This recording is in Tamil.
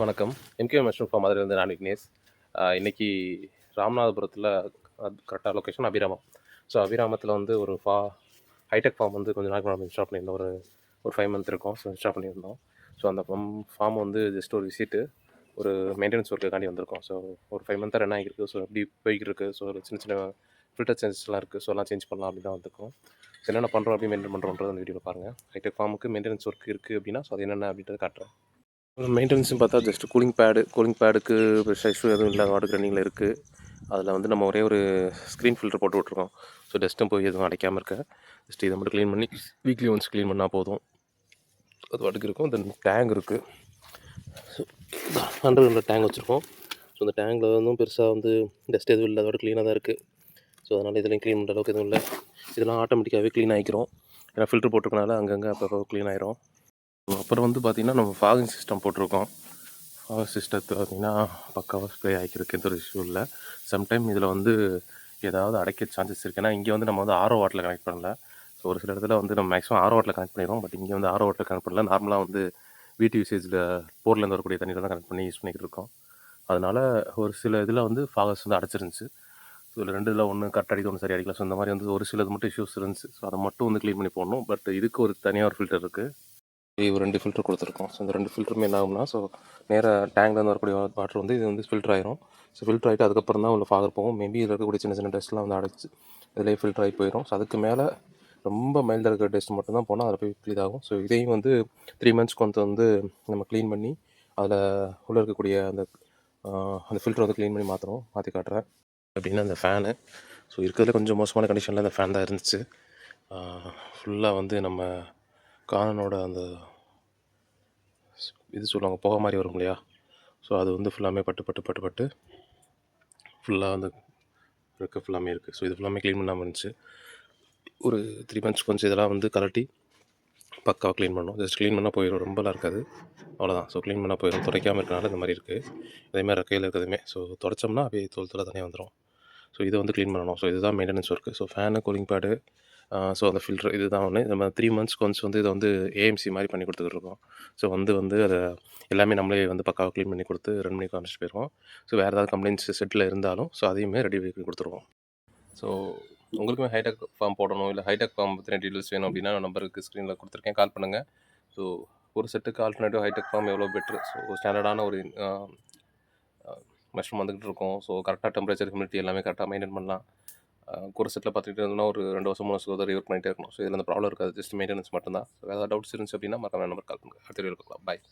வணக்கம். எம்கே மஷ்ரூம் ஃபார்ம் மதுரையிலேருந்து நான் விக்னேஷ் இன்றைக்கி இன்னைக்கு ராமநாதபுரத்தில் கரெக்டாக லொக்கேஷன் அபிராமம். ஸோ அபிராமத்தில் வந்து ஒரு ஃபா ஹைடெக் ஃபார்ம் வந்து கொஞ்சம் நாளைக்கு இன்ஸ்டால் பண்ணியிருந்தோம். ஒரு ஒரு ஃபைவ் மந்த் இருக்கும். ஸோ இன்ஸ்டால் பண்ணியிருந்தோம். ஸோ அந்த ஃபார்ம் ஃபார்ம் வந்து ஜஸ்ட் ஒரு விசிட்டு ஒரு மெயின்டெனன்ஸ் ஒர்க்குக்காண்டி வந்திருக்கோம். ஸோ ஒரு ஃபைவ் மந்த்தாக ரன் ஆகிருக்கு ஸோ எப்படி போய்கிட்டு இருக்குது ஸோ ஒரு சின்ன சின்ன ஃபில்டர் சேஞ்சஸ்லாம் இருக்குது ஸோ எல்லாம் சேஞ்ச் பண்ணலாம் அப்படி தான் வந்திருக்கோம். என்னென்ன பண்ணுறோம் அப்படி மெயின்டைன் பண்ணுறோன்றது அந்த வீடியோவில் பாருங்கள் ஹைடெக் ஃபார்முக்கு மெயின்டெனன்ஸ் ஒர்க் இருக்குது அப்படின்னா ஸோ அது என்னென்ன அப்படின்றத காட்டுறேன். மெயின்டெனன்ஸ்னு பார்த்தா ஜஸ்ட் கூலிங் பேடு கூலிங் பேடுக்கு பெருசாக இஷ்யூ எதுவும் இல்லாத வாட்டர் ரன்னிங்கில் இருக்குது அதில் வந்து நம்ம ஒரே ஒரு ஸ்க்ரீன் ஃபில்டர் போட்டு விட்ருக்கோம் ஸோ டஸ்ட்டும் போய் எதுவும் அடைக்காமல் இருக்க. ஜஸ்ட் இதை மட்டும் க்ளீன் பண்ணி வீக்லி ஒன்ஸ் க்ளீன் பண்ணால் போதும். அது வாட்டுக்கு இருக்கும். தென் டேங்க் இருக்குது ஸோ ஹண்ட்ரட் ஹண்ட்ரட் டேங்க் வச்சுருக்கோம். ஸோ அந்த டேங்கில் வந்து பெருசாக வந்து டஸ்ட் எதுவும் இல்லை அதோட க்ளீனாக தான் இருக்குது ஸோ அதனால் இதெல்லாம் க்ளீன் பண்ணுற அளவுக்கு எதுவும் இல்லை. இதெல்லாம் ஆட்டோமேட்டிக்காகவே க்ளீன் ஆகிக்கிறோம் ஏன்னா ஃபில்டர் போட்டிருக்கனால அங்கங்கே அப்பப்போ க்ளீன் ஆயிரும். அப்புறம் வந்து பார்த்திங்கன்னா நம்ம ஃபாகிங் சிஸ்டம் போட்டிருக்கோம். ஃபாகிங் சிஸ்டத்தை பார்த்திங்கன்னா பக்காவாக ஸ்ப்ரே ஆகிக்கிறதுக்கு எந்த ஒரு இஷ்யூ இல்லை. சம்டைம் இதில் வந்து ஏதாவது அடைக்க சான்சஸ் இருக்குது ஏன்னா இங்கே வந்து நம்ம வந்து ஆரோ வாட்டில் கனெக்ட் பண்ணல. ஸோ ஒரு சில இடத்துல வந்து நம்ம மேக்ஸிமம் ஆரோ வாட்டில் கனெக்ட் பண்ணிடுவோம். பட் இங்கே வந்து ஆரோ வாட்டில் கனெக்ட் பண்ணல. நார்மலாக வந்து வீட்டு யூசேஜில் போர்லேருந்து வரக்கூடிய தண்ணியில் தான் கனெக்ட் பண்ணி யூஸ் பண்ணிக்கிட்டு இருக்கோம். அதனால் ஒரு சில இதில் வந்து ஃபாகஸ் வந்து அடைச்சிருந்துச்சு. ஸோ இதில் ரெண்டு இதில் ஒன்று கரெக்ட் அடிக்க ஒன்று சரி அடிக்கலாம் ஸோ இந்த மாதிரி வந்து ஒரு சிலது மட்டும் இஷ்யூஸ் இருந்துச்சு. ஸோ அதை மட்டும் வந்து க்ளீன் பண்ணி போடணும். பட் இதுக்கு ஒரு தனியாக ஒரு ஃபில்டர் இருக்குது ஒரு ரெண்டு ஃபில்டர் கொடுத்துருக்கோம். ஸோ இந்த ரெண்டு ஃபில்டருமே என்ன ஆகும்னா ஸோ நேராக டேங்க்லேருந்து வரக்கூடிய வாட்டர் வந்து இது வந்து ஃபில்டர் ஆயிரும். ஸோ ஃபில்டர் ஆகிட்டு அதுக்கப்புறம் தான் உள்ள ஃபாகர் போகும். மேபி இதில் இருக்கக்கூடிய சின்ன சின்ன டெஸ்ட்லாம் வந்து அடைச்சி இதிலே ஃபில்டர் ஆகி போயிடும் ஸோ அதுக்கு மேலே ரொம்ப மைல்டாக இருக்கிற டெஸ்ட் மட்டும் தான் போனால் அதில் போய் இதாகும் ஸோ இதையும் வந்து த்ரீ மந்த்ஸ்க்கு வந்து வந்து நம்ம க்ளீன் பண்ணி அதில் உள்ளே இருக்கக்கூடிய அந்த அந்த ஃபில்டர் வந்து க்ளீன் பண்ணி மாற்றணும் மாற்றி காட்டுறேன். அப்படின்னா அந்த ஃபேனு ஸோ இருக்கிறதுல கொஞ்சம் மோசமான கண்டிஷனில் அந்த ஃபேன் தான் இருந்துச்சு. ஃபுல்லாக வந்து நம்ம கானனோட அந்த இது சொல்லுவாங்க புகை மாதிரி வரும் இல்லையா? ஸோ அது வந்து ஃபுல்லாமே பட்டு பட்டு பட்டு பட்டு ஃபுல்லாக வந்து இருக்க ஃபுல்லாமே இருக்குது ஸோ இது ஃபுல்லாமே க்ளீன் பண்ணாமல் இருந்துச்சு. ஒரு த்ரீ மந்த்ஸ் கொஞ்சம் இதெல்லாம் வந்து கலட்டி பக்காவாக க்ளீன் பண்ணணும் ஜஸ்ட் க்ளீன் பண்ணால் போயிடும் ரொம்பலாம் இருக்காது. அவ்வளோதான் ஸோ க்ளீன் பண்ணால் போயிடும் துடைக்காமல் இருக்கனால இந்த மாதிரி இருக்குது அதேமாதிரி ரெக்கையில் இருக்கிறதுமே. ஸோ துடைச்சோம்னா அப்படியே தோல் தோல் தனியாக வந்துடும் ஸோ இதை வந்து க்ளீன் பண்ணணும். ஸோ இதுதான் maintenance work so fan cooling pad so அந்த ஃபில்டர் இதுதான் ஒன்று நம்ம த்ரீ மந்த்ஸ்க்கு ஒன்ஸ் வந்து இதை வந்து ஏஎம்சி மாதிரி பண்ணி கொடுத்துட்ருக்கோம் ஸோ வந்து வந்து அதை எல்லாமே நம்மளே வந்து பக்காவாக க்ளீன் பண்ணி கொடுத்து ரன் பண்ணி காமிச்சிட்டு போயிருவோம். ஸோ வேறு ஏதாவது கம்ப்ளைண்ட்ஸ் செட்டில் இருந்தாலும் ஸோ அதையுமே ரெடி பண்ணி கொடுத்துருவோம். ஸோ உங்களுக்குமே ஹைடெக் ஃபார்ம் போடணும் இல்லை ஹைடெக் ஃபார்ம் பற்றின டீட்டெயில்ஸ் வேணும் அப்படின்னா நான் நம்பருக்கு ஸ்க்ரீனில் கொடுத்துருக்கேன். கால் பண்ணுங்கள் ஸோ ஒரு செட்டுக்கு ஆல்டர்னேட்டிவ் ஹைடெக் ஃபார்ம் எவ்வளோ பெட்ரு ஸோ ஸ்டாண்டர்டான ஒரு மஷ்ரூம் வந்துக்கிட்டு இருக்கும். ஸோ கரெக்டாக டெம்பரேச்சர் ஹியூமிடிட்டி எல்லாமே கரெக்டாக மெயின்டைன் பண்ணலாம். ஒரு செட்டில் பார்த்துக்கிட்டு இருந்தோம்னா ஒரு ரெண்டு வருஷம் மூணு வருஷம் ஒரு ரிவர் பண்ணிட்டே இருக்கணும். ஸோ இதில் அந்த ப்ராப்ளம் இருக்காது. ஜஸ்ட் மெயின்டெனன்ஸ் மட்டும்தான். ஸோ ஏதாவது டவுட்ஸ் இருந்துச்சு அப்படின்னா மறக்காம நம்பர் கால் பண்ணுங்கள் அடுத்த வீடியோ பார்க்கலாம். பாய்